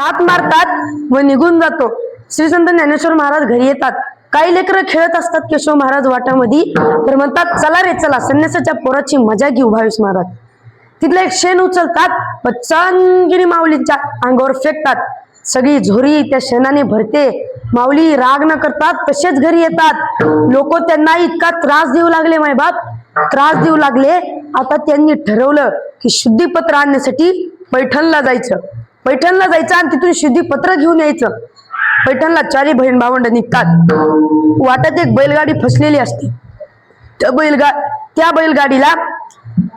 लात मारतात व निघून जातो. श्री संत ज्ञानेश्वर महाराज घरी येतात. काही लेकरं खेळत असतात केशव महाराज वाटामध्ये. तर म्हणतात चला रे चला संन्यासाच्या पोराची मजा घेऊ भावीस महाराज. तिथलं एक शेण उचलतात व चांदगिरी माऊलीच्या अंगावर फेकतात. सगळी झोरी त्या शेणाने भरते. माऊली राग न करतात तसेच घरी येतात. लोक त्यांना इतका त्रास देऊ लागले माय बाप त्रास देऊ लागले. आता त्यांनी ठरवलं की शुद्धीपत्र आणण्यासाठी पैठणला जायचं. पैठणला जायचं आणि तिथून शुद्धीपत्र घेऊन यायचं. पैठणला चारी बहीण भावंड निघतात. वाटत एक बैलगाडी फसलेली असते. त्या बैलगा त्या बैलगाडीला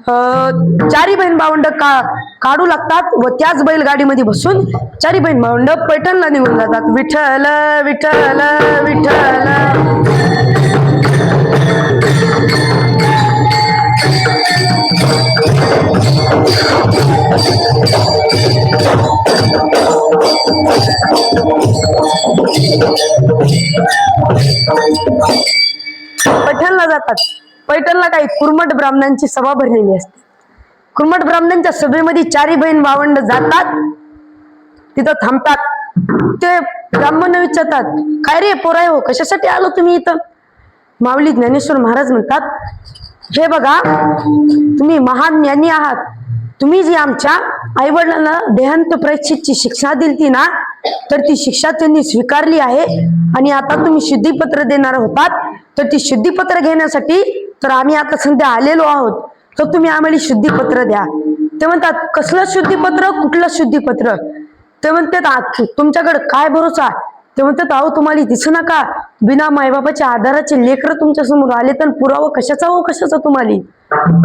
चारी बहीण भावंड का काढू लागतात व त्याच बैलगाडीमध्ये बसून चारी बहीण भावंड पैठणला निघून जातात. विठ्ठल विठ्ठल विठ्ठल. पैठणला काही कुर्मट ब्राह्मणांची सभा भरलेली असते. कुर्मट ब्राह्मणांच्या सभेमध्ये चारी बहीण भावंड जातात. तिथं थांबतात. ते ब्राह्मण विचारतात काय रे पोराय हो? कशासाठी आलो तुम्ही इथं? माऊली ज्ञानेश्वर महाराज म्हणतात हे बघा तुम्ही महान ज्ञानी आहात. तुम्ही जी आमच्या आई वडिलांना देहांत परीक्षेची शिक्षा दिली ना तर ती शिक्षा त्यांनी स्वीकारली आहे. आणि आता तुम्ही शुद्धीपत्र देणार होतात तर ती शुद्धीपत्र घेण्यासाठी तर आम्ही आता सध्या आलेलो आहोत. तर तुम्ही आम्हाला शुद्धीपत्र द्या. ते म्हणतात कसलं शुद्धीपत्र? कुठलं शुद्धीपत्र? ते म्हणतात तुमच्याकडे काय भरोसा ते म्हणतात अहो तुम्हाला दिसू नका. बिना मायबापाच्या आधाराचे लेकर तुमच्यासमोर आले तर पुरावा कशाचा हो कशाचा तुम्हाला?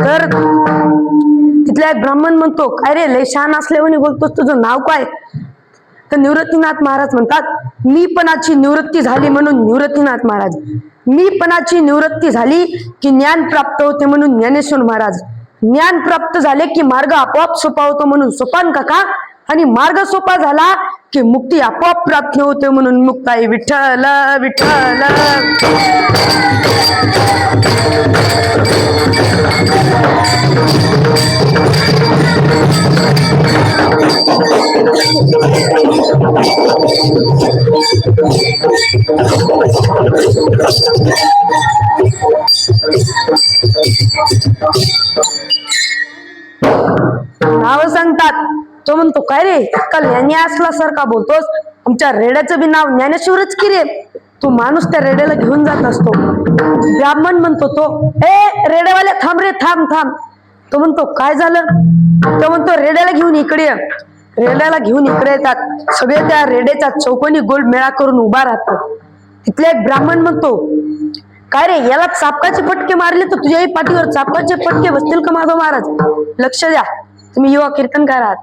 तर तिथला एक ब्राह्मण म्हणतो काय रे लय शान असल्यामुळे बोलतोस तुझं नाव काय? तर निवृत्तीनाथ महाराज म्हणतात मी पणाची निवृत्ती झाली म्हणून निवृत्तीनाथ महाराज. मी पणाची निवृत्ती झाली की ज्ञान प्राप्त होते म्हणून ज्ञानेश्वर महाराज. ज्ञान प्राप्त झाले की मार्ग आपोआप सोपा होतो म्हणून सोपान काका. आणि मार्ग सोपा झाला की मुक्ती आपोआप प्राप्त होते म्हणून मुक्ताई विठ्ठल विठ्ठल. नाव सांगतात. तो म्हणतो काय रे काल यांनी असला सारखा बोलतोस? आमच्या रेड्याचं बी नाव ज्ञानेश्वरच की रे? तू माणूस त्या रेड्याला घेऊन जात असतो. ब्राह्मण म्हणतो तो ए रेड्यावाले थांब रे थांब थांब. तो म्हणतो काय झालं? तो म्हणतो रेड्याला घेऊन इकडे रेड्याला घेऊन इकडे येतात. सगळे त्या रेड्याचा चौकोनी गोल मेळा करून उभा राहतात तिथले एक ब्राह्मण म्हणतो काय रे याला चापकाचे फटके मारले तर तुझ्याही पाठीवर चापकाचे फटके बसतील का माधव महाराज? लक्ष द्या. तुम्ही युवा कीर्तनकार आहात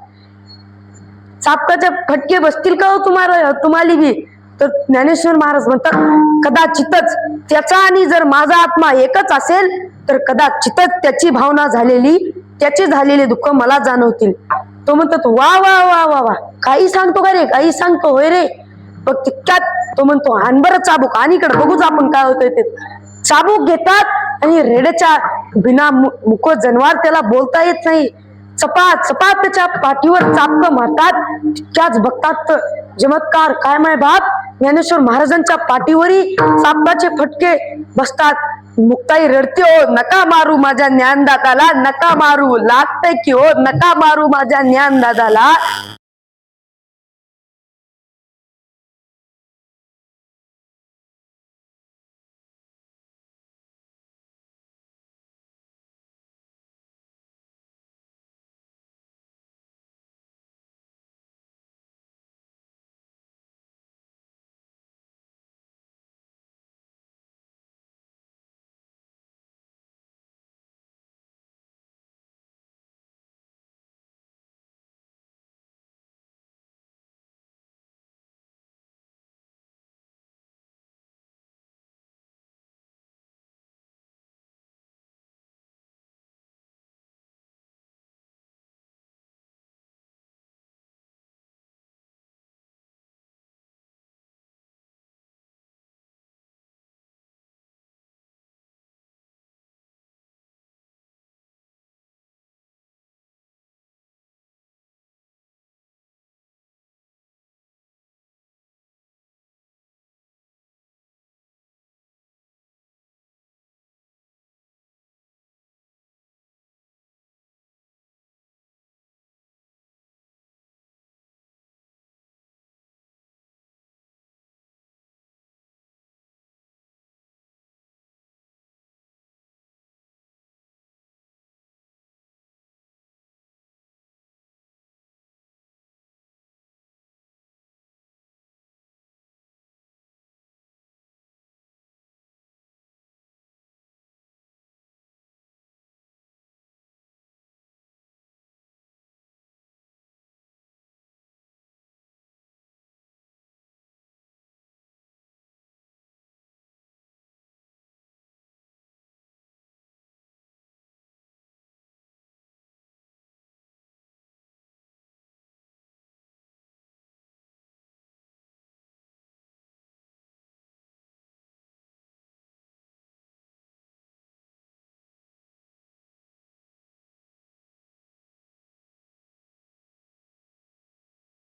चापकाचे फटके बसतील का हो तुम्हाला तुम्हाला बी? तर ज्ञानेश्वर महाराज म्हणतात कदाचितच त्याचा आणि जर माझा आत्मा एकच असेल तर कदाचितच त्याची भावना झालेली त्याचे झालेले दुःख मला जाणवतील. तो म्हणतात वा वा वा वा वा काही सांगतो का रे काही सांगतो होय रे. बघ तितक्यात तो म्हणतो आण बरं चाबूक आणि इकडे बघूच आपण काय होतंय ते. चाबूक घेतात आणि रेड्याच्या बिना मु- जनवार त्याला बोलता येत नाही. चपा चपा त्याच्या पाठीवर चापक मारतात. तितक्याच बघतात तर चमत्कार काय माय बाप? ज्ञानेश्वर महाराजांच्या पाठीवरही चापकाचे फटके बसतात. मुक्ताई रडते हो नका मारू माझ्या ज्ञानदाताला नका मारू. लागतंय की हो नका मारू माझ्या ज्ञानदादाला.